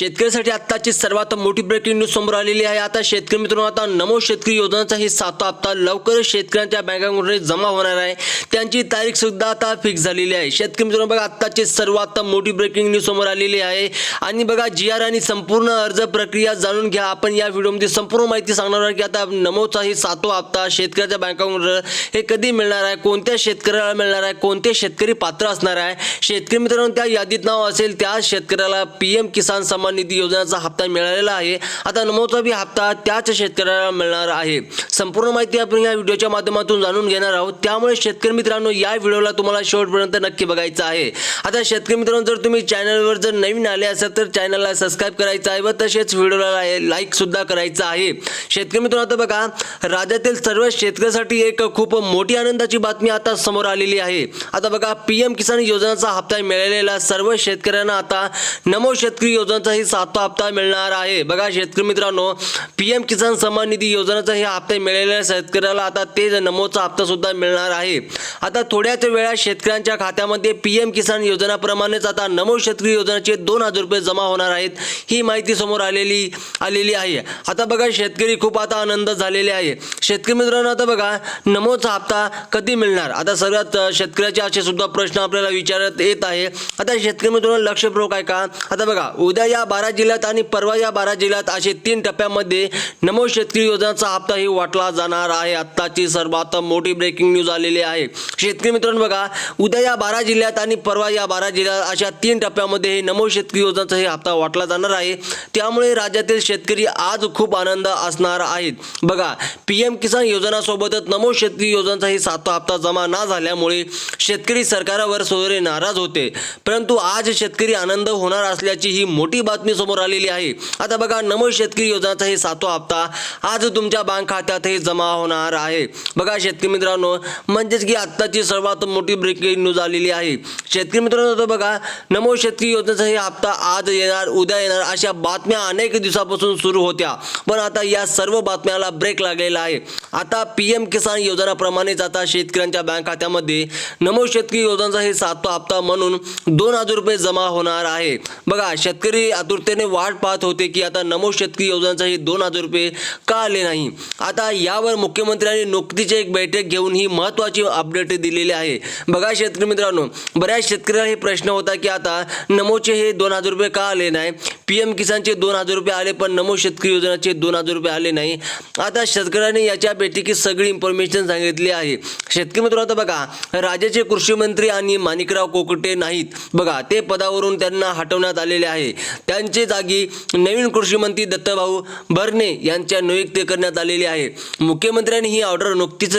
शेतकऱ्यासाठी आत्ताची सर्वात मोठी ब्रेकिंग न्यूज समोर आलेली आहे. आता शेतकरी मित्रांनो आता नमो शेतकरी योजनाचा ही सातवा हप्ता लवकरच शेतकऱ्यांच्या बँकांकडून जमा होणार आहे. त्यांची तारीख सुद्धा आता फिक्स झालेली आहे. शेतकरी मित्रांनो बघा आत्ताची सर्वात मोठी ब्रेकिंग न्यूज समोर आलेली आहे. आणि बघा जी आर आणि संपूर्ण अर्ज प्रक्रिया जाणून घ्या. आपण या व्हिडिओमध्ये संपूर्ण माहिती सांगणार आहे की आता नमोचा ही सातवा हप्ता शेतकऱ्याच्या बँकांमध्ये हे कधी मिळणार आहे? कोणत्या शेतकऱ्याला मिळणार आहे? कोणते शेतकरी पात्र असणार आहे? शेतकरी मित्रांनो त्या यादीत नाव असेल त्या शेतकऱ्याला पी एम किसान सन्मान निधी योजनेचा हप्ता मिळालेला आहे. आता नमोचा हप्ता त्याच शेतकऱ्याला मिळणार आहे. संपूर्ण माहिती आपण या व्हिडिओच्या माध्यमातून जाणून घेणार आहोत. त्यामुळे शेतकरी मित्रांनो या व्हिडिओला तुम्हाला शेवटपर्यंत नक्की बघायचं आहे. आता शेतकरी मित्रांनो जर तुम्ही चॅनलवर जर नवीन आले असाल तर चॅनलला सबस्क्राईब करायचं आहे व तसेच व्हिडिओला लाईक सुद्धा करायचं आहे. शेतकरी मित्रांनो आता बघा राज्यातील सर्व शेतकऱ्यासाठी एक खूप मोठी आनंदाची बातमी आता समोर आलेली आहे. आता बघा पी एम किसान योजनेचा हप्ता मिळालेला सर्व शेतकऱ्यांना आता नमो शेतकरी योजनेचाही सातवा हप्ता मिळणार आहे. बघा शेतकरी मित्रांनो पी एम किसान सन्मान निधी योजनेचा हे हप्ता मिळालेल्या शेतकऱ्याला आता तेच नमोचा हप्ता सुद्धा मिळणार आहे. आता थोड्याच वेळात शेतकऱ्यांच्या खात्यामध्ये पी एम किसान योजनाप्रमाणेच आता नमो शेतकरी योजनेचे दोन हजार रुपये जमा होणार आहेत. ही माहिती समोर आलेली आलेली आहे. आता बघा शेतकरी खूप आता आनंद झालेले आहे. शेतकरी मित्रांनो आता बघा नमोचा हप्ता कधी मिळणार? आता सर्वात शेतकऱ्याचे असे सुद्धा प्रश्न आपल्याला विचारत येत आहे. आता शेतकरी मित्रांनो लक्षपूर्वक आहे का? आता बघा उद्या या बारा जिल्ह्यात आणि परवा या बारा जिल्ह्यात असे तीन टप्प्यामध्ये नमो शेतकरी योजनाचा हप्ता ही वाटला जाणार आहे. आत्ताची सर्वात मोठी ब्रेकिंग न्यूज आलेली आहे. शेतकरी मित्रांनो बघा उद्या या बारा जिल्ह्यात आणि परवा या बारा जिल्ह्यात अशा तीन टप्प्यामध्ये हे नमो शेतकरी योजनाचा हे हप्ता वाटला जाणार आहे. त्यामुळे राज्यातील शेतकरी आज खूप आनंद असणार आहेत. बघा पी एम किसान योजनासोबतच नमो शेतकरी योजनाचा हे सातवा हप्ता जमा न झाल्यामुळे शेतकरी सरकारावर सोयरे नाराज होते. परंतु आज शेतकरी आनंद होणार असल्याची ही मोठी बातमी समोर आलेली आहे. आता बघा नमो शेतकरी योजनाचा हे सातवा हप्ता आज तुमच्या बँक खात्यात हे जमा होणार आहे. बघा शेतकरी मित्रांनो म्हणजेच की आत्ताची सर्वात मोठी ब्रेकिंग न्यूज आलेली आहे. शेतकरी मित्रांनो बघा नमो शेतकरी योजनेचा हे हप्ता आज येणार उद्या येणार अशा बातम्या अनेक दिवसापासून सुरू होत्या. पण आता या सर्व बातम्याला ब्रेक लागलेला आहे. आता पी एम किसान योजनाप्रमाणेच आता शेतकऱ्यांच्या बँक खात्यामध्ये नमो शेतकरी योजनेचा हे सातवा हप्ता म्हणून दोन हजार रुपये जमा होणार आहे. बघा शेतकरी आतुरतेने वाट पाहत होते की आता नमो शेतकरी योजनेचा हे दोन हजार रुपये का आले नाही? आता यावर मुख्यमंत्र्यांनी नुकतीच एक बैठक घेऊन ही महत्त्वाची अपडेट दिलेली आहे. बघा शेतकरी मित्रांनो बऱ्याच शेतकऱ्याला हे प्रश्न होता की आता नमोचे हे दोन हजार रुपये का आले नाही? पी एम किसानचे दोन हजार रुपये आले पण नमो शेतकरी योजनाचे दोन हजार रुपये आले नाही. आता शेतकऱ्यांनी याच्या बैठकीत सगळी इन्फॉर्मेशन सांगितली आहे. शेतकरी मित्रांनो आता बघा राज्याचे कृषी मंत्री आणि माणिकराव कोकटे नाहीत. बघा ते पदावरून त्यांना हटवण्यात आलेले आहे. त्यांचे जागी नवीन कृषी मंत्री दत्तभाऊ भरणे यांच्या नियुक्ती करण्यात आलेली आहे. मुख्यमंत्र्यांनी ही ऑर्डर नुकतीच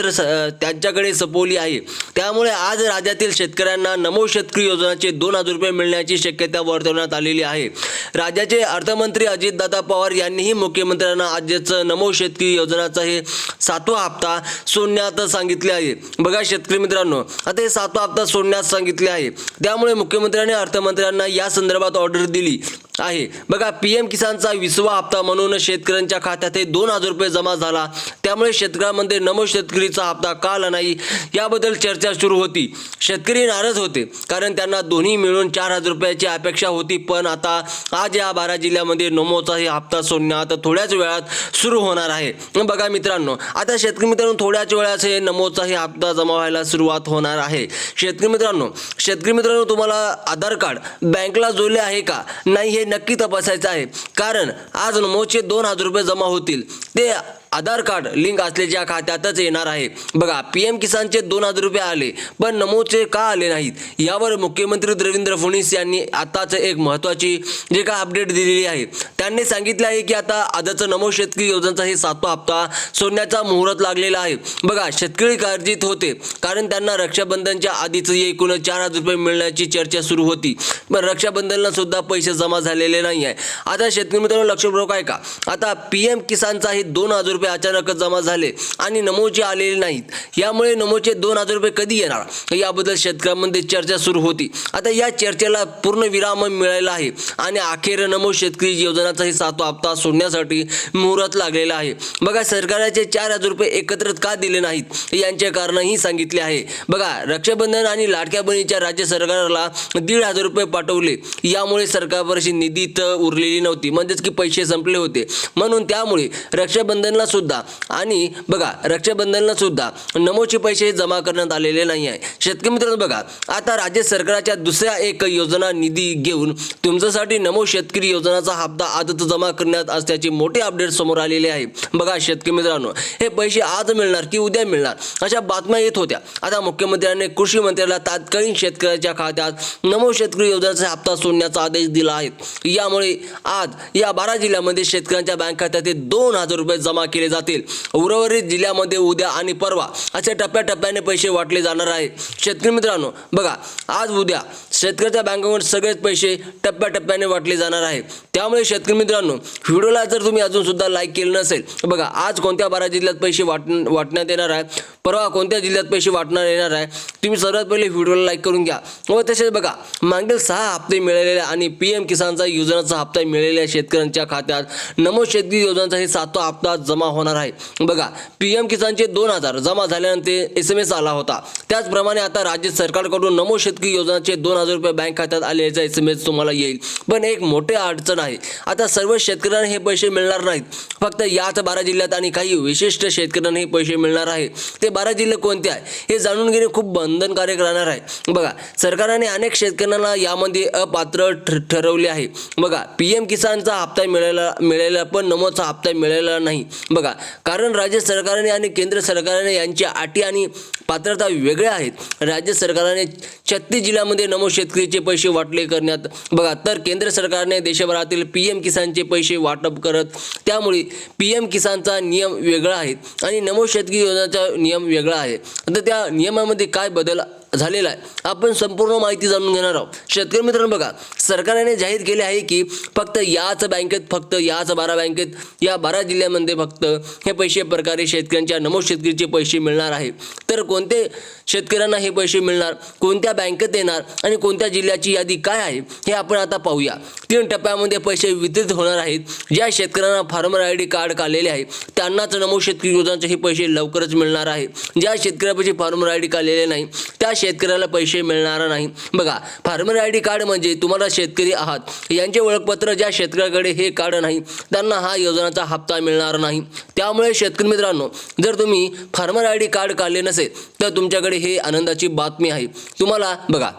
त्यांच्याकडे सोपवली आहे. त्यामुळे आज राज्यातील शेतकऱ्यांना नमो शेतकरी योजनाचे दोन हजार रुपये मिळण्याची शक्यता वर्तवण्यात आलेली आहे. राज्याचे अर्थमंत्री अजितदादा पवार यांनीही मुख्यमंत्र्यांना आजचं नमो शेतकरी योजनाचा हे सातवा हप्ता सोडण्यात सांगितले आहे. बघा शेतकरी मित्रांनो आता हे सातवा हप्ता सोडण्यास सांगितले आहे. त्यामुळे मुख्यमंत्र्यांनी अर्थमंत्र्यांना या संदर्भात ऑर्डर दिली. आहे. बघा पी एम किसानचा विसवा हप्ता म्हणून शेतकऱ्यांच्या खात्यात हे दोन हजार रुपये जमा झाला. त्यामुळे शेतकऱ्यांमध्ये नमो शेतकरीचा हप्ता का आला नाही. याबद्दल चर्चा सुरू होती. शेतकरी नाराज होते कारण त्यांना दोन्ही मिळून चार हजार रुपयाची अपेक्षा होती. पण आता आज या बारा जिल्ह्यामध्ये नमोचा हे हप्ता सोडण्यात थोड्याच वेळात सुरू होणार आहे. बघा मित्रांनो आता शेतकरी मित्रांनो थोड्याच वेळात हे नमोचा हे हप्ता जमा व्हायला सुरुवात होणार आहे. शेतकरी मित्रांनो शेतकरी मित्रांनो तुम्हाला आधार कार्ड बँकला जोडले आहे का? नाही हे नक्की तपासायचं आहे. कारण आज नमोचे दोन हजार रुपये जमा होतील. ते आधार कार्ड लिंक असलेल्या खात्यातच येणार आहे. बघा पी एम किसानचे दोन हजार रुपये आले पण नमोचे का आले नाहीत? यावर मुख्यमंत्री देवेंद्र फडणवीस यांनी आताच एक महत्त्वाची जे काय अपडेट दिलेली आहे त्यांनी सांगितलं आहे की आता आजचं नमो शेतकरी योजनेचा हे सातवा हप्ता सोडण्याचा मुहूर्त लागलेला आहे. बघा शेतकरी काळजीत होते कारण त्यांना रक्षाबंधनच्या आधीच एकूण चार हजार रुपये मिळण्याची चर्चा सुरू होती. पण रक्षाबंधनला सुद्धा पैसे जमा झालेले नाही आहे आता शेतकरी मित्रांनो लक्षपूर्वक आहे का? आता पी एम किसानचा हे दोन हजार रुपये अचानकच जमा झाले आणि नमोचे आलेले नाहीत. यामुळे नमोचे दोन हजार रुपये कधी येणार? याबद्दल शेतकऱ्यांमध्ये चर्चा सुरू होती. आता या चर्चेला पूर्ण विराम मिळाला आहे आणि अखेर नमो शेतकरी योजनाचा योजनांचाही सातवा हप्ता सोडण्यासाठी मुहूर्त लागलेला आहे. बघा सरकारचे चार हजार रुपये एकत्रित का दिले नाहीत? यांचे कारणही सांगितले आहे. बघा रक्षाबंधन आणि लाडक्या बहिणीच्या राज्य सरकारला दीड हजार रुपये पाठवले. यामुळे सरकारवरची निधी तर उरलेली नव्हती. म्हणजेच की पैसे संपले होते. म्हणून त्यामुळे रक्षा रक्षाबंधनला सुद्धा. आणि बघा रक्षाबंधनला सुद्धा नमोचे पैसे जमा करण्यात आलेले नाही आहे. शेतकरी मित्रांनो बघा आता राज्य सरकारच्या दुसऱ्या एक योजना निधी घेऊन तुमच्यासाठी नमो शेतकरी योजनाचा हप्ता आजच जमा करण्यात असल्याचे मोठे अपडेट समोर आलेले आहे. बघा शेतकरी मित्रांनो हे पैसे आज मिळणार की उद्या मिळणार? अशा बातम्या येत होत्या. आता मुख्यमंत्र्यांनी कृषी मंत्र्याला तात्कालीन शेतकऱ्याच्या खात्यात नमो शेतकरी योजनेचा हप्ता सोडण्याचा आदेश दिला आहे. यामुळे आज या बारा जिल्ह्यामध्ये शेतकऱ्यांच्या बँक खात्यात दोन हजार रुपये जमा केले जातील. उर्वरित जिल्ह्यामध्ये उद्या आणि परवा अशा टप्प्याटप्प्याने पैसे वाटले जाणार आहे. शेतकरी मित्रांनो बघा आज उद्या शेतकऱ्याच्या बँकावर सगळेच पैसे टप्प्याटप्प्याने वाटले जाणार आहे. त्यामुळे शेतकरी मित्रांनो व्हिडिओला जर तुम्ही अजून सुद्धा लाईक केलं नसेल बघा आज कोणत्या बारा जिल्ह्यात पैसे वाट वाटण्यात येणार आहे परवा कोणत्या जिल्ह्यात पैसे वाटणार येणार आहे तुम्ही सर्वात पहिले व्हिडिओला लाईक करून घ्या. व तसेच बघा मागील सहा हप्ते मिळालेल्या आणि पी एम किसानचा योजनाचा हप्ता मिळालेल्या शेतकऱ्यांच्या खात्यात नमो शेतकरी योजनाचा हे सातवा हप्ता जमा होणार आहे. बघा पी एम किसानचे दोन हजार जमा झाल्यानंतर एस एम एस आला होता. त्याचप्रमाणे आता राज्य सरकारकडून नमो शेतकरी योजनाचे दोन हजार रुपये बँक खात्यात आल्याचा एस एम एस तुम्हाला येईल. पण एक मोठी अडचण आहे. आता सर्व शेतकऱ्यांना हे पैसे मिळणार नाहीत. फक्त याच बारा जिल्ह्यात आणि काही विशिष्ट शेतकऱ्यांना हे पैसे मिळणार आहे. ते बारा जिल्हे कोणते आहे? हे जाणून घेणे खूप बंधनकारक राहणार आहे. बघा सरकारने अनेक शेतकऱ्यांना यामध्ये अपात्र ठरवले आहे. बघा पी एम किसानचा हप्ता मिळाला मिळालेला पण नमोचा हप्ता मिळायला नाही. बघा कारण राज्य सरकारने आणि केंद्र सरकारने यांच्या अटी आणि पात्रता वेगळ्या आहेत. राज्य सरकारने छत्तीस जिल्ह्यामध्ये नमो शेतकरीचे पैसे वाटले करण्यात. बघा तर केंद्र सरकारने देशभरातील पी एम किसानचे पैसे वाटप करत त्यामुळे पी एम किसानचा नियम वेगळा आहे आणि नमो शेतकरी योजनाचा नियम वेगळा आहे. तर त्या नियमामध्ये काय बदल झालेला आहे. आपण संपूर्ण माहिती जाणून घेणार आहोत. शेतकरी मित्रांनो बघा सरकारने जाहीर केले आहे की फक्त याच बँकेत फक्त याच बारा बँकेत या बारा जिल्ह्यामध्ये फक्त हे पैसे प्रकारे शेतकऱ्यांच्या नमो शेतकरीचे पैसे मिळणार आहे. तर कोणते शेतकऱ्यांना हे पैसे मिळणार कोणत्या बँकेत येणार आणि कोणत्या जिल्ह्याची यादी काय आहे हे आपण आता पाहूया. तीन टप्प्यामध्ये पैसे वितरित होणार आहेत. ज्या शेतकऱ्यांना फार्मर आय डी कार्ड काढलेले आहे त्यांनाच नमो शेतकरी योजनाचे हे पैसे लवकरच मिळणार आहे. ज्या शेतकऱ्यापैकी फार्मर आय डी काढलेले नाही त्या शेतकऱ्याला पैसे मिळणार नाही. बघा फार्मर आय डी कार्ड म्हणजे तुम्हाला शेतकरी आहात. यांचे ओळखपत्र ज्या शेतकऱ्याकडे हे कार्ड नाही त्यांना हा योजनाचा हप्ता मिळणार नाही. त्यामुळे शेतकरी मित्रांनो जर तुम्ही फार्मर आय डी कार्ड काढले नसेल तर तुमच्याकडे हे आनंदाची बातमी आहे. तुम्हाला बघा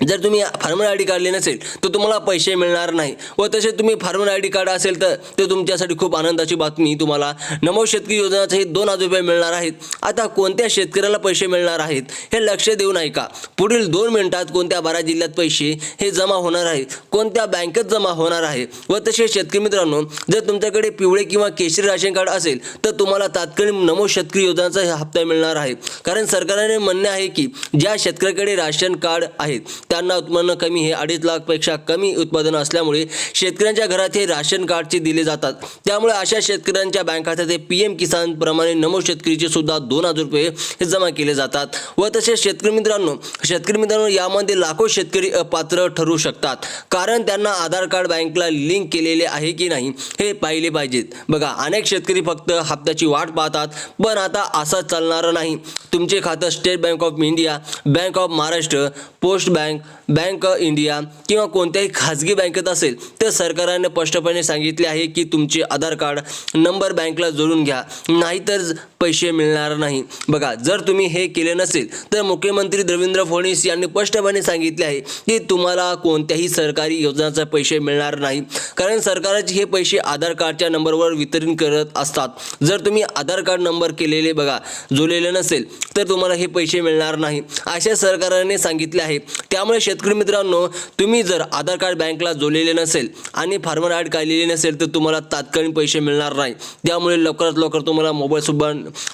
जर तुम्ही फार्मर आय डी काढले नसेल तर तुम्हाला पैसे मिळणार नाही. व तसे तुम्ही फार्मर आय डी कार्ड असेल तर ते तुमच्यासाठी खूप आनंदाची बातमी तुम्हाला. नमो शेतकरी योजनाचे हे दोन हजार रुपये मिळणार आहेत. आता कोणत्या शेतकऱ्याला पैसे मिळणार आहेत हे लक्ष देऊ नाही का पुढील दोन मिनिटात कोणत्या बारा जिल्ह्यात पैसे हे जमा होणार आहेत कोणत्या बँकेत जमा होणार आहे. व तसे शेतकरी मित्रांनो जर तुमच्याकडे पिवळे किंवा केशरी राशन कार्ड असेल तर तुम्हाला तात्कालीन नमो शेतकरी योजनाचा हे हप्ता मिळणार आहे. कारण सरकारने म्हणणे आहे की ज्या शेतकऱ्याकडे राशन कार्ड आहेत त्यांना उत्पन्न कमी हे अडीच लाखपेक्षा कमी उत्पादन असल्यामुळे शेतकऱ्यांच्या घरात हे राशन कार्डचे दिले जातात. त्यामुळे अशा शेतकऱ्यांच्या बँक खात्यात हे पी एम किसान प्रमाणे नमो शेतकरीचे सुद्धा दोन हजार रुपये हे जमा केले जातात. व तसेच शेतकरी मित्रांनो शेतकरी मित्रांनो यामध्ये लाखो शेतकरी अपात्र ठरू शकतात. कारण त्यांना आधार कार्ड बँकला लिंक केलेले आहे की नाही हे पाहिले पाहिजेत. बघा अनेक शेतकरी फक्त हप्त्याची वाट पाहतात पण आता असं चालणार नाही. तुमचे खातं state bank of India bank of Maharashtra post bank bank of India किंवा कोणत्याही खाजगी बँकेत असेल तर सरकारने स्पष्टपणे सांगितले आहे की तुमचे आधार कार्ड नंबर बँकला जोडून घ्या नाहीतर पैसे मिळणार नाही. बघा जर तुम्ही हे केले नसेल तर मुख्यमंत्री देवेंद्र फडणवीस यांनी स्पष्टपणे सांगितले आहे की तुम्हाला कोणत्याही सरकारी योजनाचा पैसे मिळणार नाही. कारण सरकारचे हे पैसे आधार कार्डच्या नंबरवर वितरण करत असतात. जर तुम्ही आधार कार्ड नंबर केलेले बघा जोडलेले नसेल तर तुम्हाला हे पैसे मिळणार नाही. अशा सरकारने सांगितले आहे. त्यामुळे त्यामुळे शेतकरी मित्रांनो तुम्ही जर आधार कार्ड बँकला जोडलेले नसेल आणि फार्मर आयड काढलेले नसेल तर तुम्हाला तात्कालीन पैसे मिळणार नाही. त्यामुळे लवकरात लवकर तुम्हाला मोबाईलसुद्धा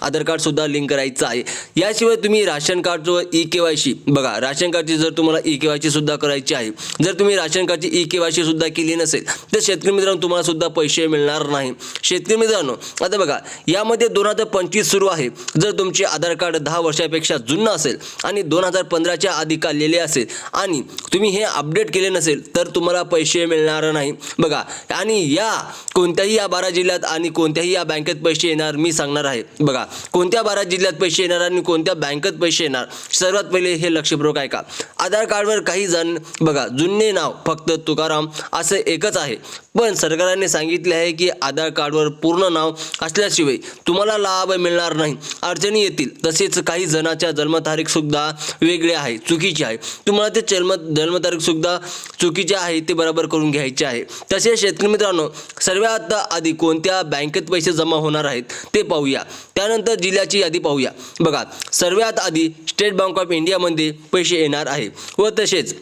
आधार कार्डसुद्धा लिंक करायचं आहे. याशिवाय तुम्ही राशन कार्डचं ई के वाय सी बघा राशन कार्डची जर तुम्हाला ई के वाय सी सुद्धा करायची आहे जर तुम्ही राशन कार्डची ई के वाय सी सुद्धा केली नसेल तर शेतकरी मित्रांनो तुम्हाला सुद्धा पैसे मिळणार नाही. शेतकरी मित्रांनो आता बघा यामध्ये दोन हजार पंचवीस सुरू आहे. जर तुमचे आधार कार्ड दहा वर्षापेक्षा जुनं असेल आणि दोन हजार पंधराच्या आधी काढलेले असेल आणि तुम्ही हे अपडेट केले नसेल तर तुम्हाला पैसे मिळणार नाही. बघा आणि या कोणत्याही या बारा जिल्ह्यात आणि कोणत्याही या बँकेत पैसे येणार मी सांगणार आहे. बघा कोणत्या बारा जिल्ह्यात पैसे येणार आणि कोणत्या बँकेत पैसे येणार सर्वात पहिले हे लक्षपूर्वक आहे का आधार कार्डवर काही जण बघा जुने नाव फक्त तुकाराम असं एकच आहे. पण सरकारने सांगितले आहे की आधार कार्डवर पूर्ण नाव असल्याशिवाय तुम्हाला लाभ मिळणार नाही. अडचणी येतील. तसेच काही जणाच्या जन्मतारीख सुद्धा वेगळे आहे चुकीची आहे. तुम्हाला ते जन्म जन्मतारीख सुद्धा चुकीचे आहे ते बरोबर करून घ्यायचे आहे. तसेच शेतकरी मित्रांनो सर्वात आधी कोणत्या बँकेत पैसे जमा होणार आहेत ते पाहूया. त्यानंतर जिल्ह्याची यादी पाहूया. बघा सर्वात आधी स्टेट बँक ऑफ इंडियामध्ये पैसे येणार आहे व तसेच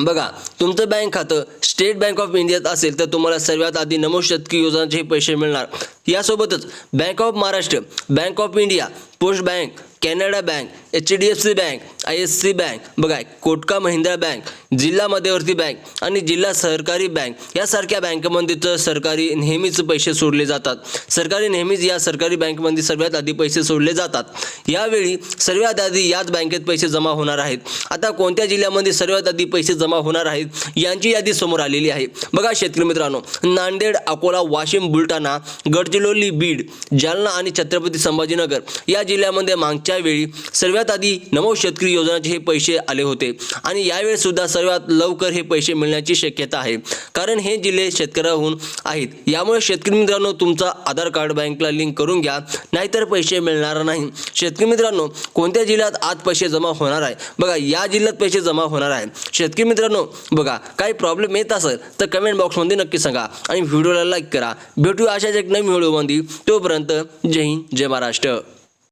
बघा तुमचं बँक खातं स्टेट बँक ऑफ इंडियात असेल तर तुम्हाला सर्वात आधी नमो शतकी योजनाचे पैसे मिळणार. यासोबतच bank of Maharashtra bank of India post bank Canada bank H D F C bank I S C bank बघा कोटका महिंद्रा बँक जिल्हा मध्यवर्ती बँक आणि जिल्हा सहकारी बँक यासारख्या बँकेमध्ये तर सरकारी नेहमीच पैसे सोडले जातात. सरकारी नेहमीच या सरकारी बँकमध्ये सर्वात आधी पैसे सोडले जातात. यावेळी सर्वात आधी याच बँकेत पैसे जमा होणार आहेत. आता कोणत्या जिल्ह्यामध्ये सर्वात आधी पैसे जमा होणार आहेत यांची यादी समोर आलेली आहे. बघा शेतकरी मित्रांनो नांदेड अकोला वाशिम बुलढाणा गडचिरोली बीड जालना आणि छत्रपती संभाजीनगर या जिल्ह्यामध्ये मागच्या वेळी सर्वात आधी नमो शेतकरी योजनाचे हे पैसे आले होते. आणि यावेळी सुद्धा सर्वात लवकर हे पैसे मिळण्याची शक्यता आहे. कारण हे जिल्हे शेतकऱ्याहून आहेत. यामुळे शेतकरी मित्रांनो तुमचा आधार कार्ड बँकला लिंक करून घ्या. नाहीतर पैसे मिळणार नाही. शेतकरी मित्रांनो कोणत्या जिल्ह्यात आज पैसे जमा होणार आहे? बघा या जिल्ह्यात पैसे जमा होणार आहे. शेतकरी मित्रांनो बघा काही प्रॉब्लेम येत असेल तर कमेंट बॉक्समध्ये नक्की सांगा. आणि व्हिडिओला लाईक करा. भेटू अशाच एक नवीन व्हिडिओमध्ये तोपर्यंत जय हिंद जय महाराष्ट्र।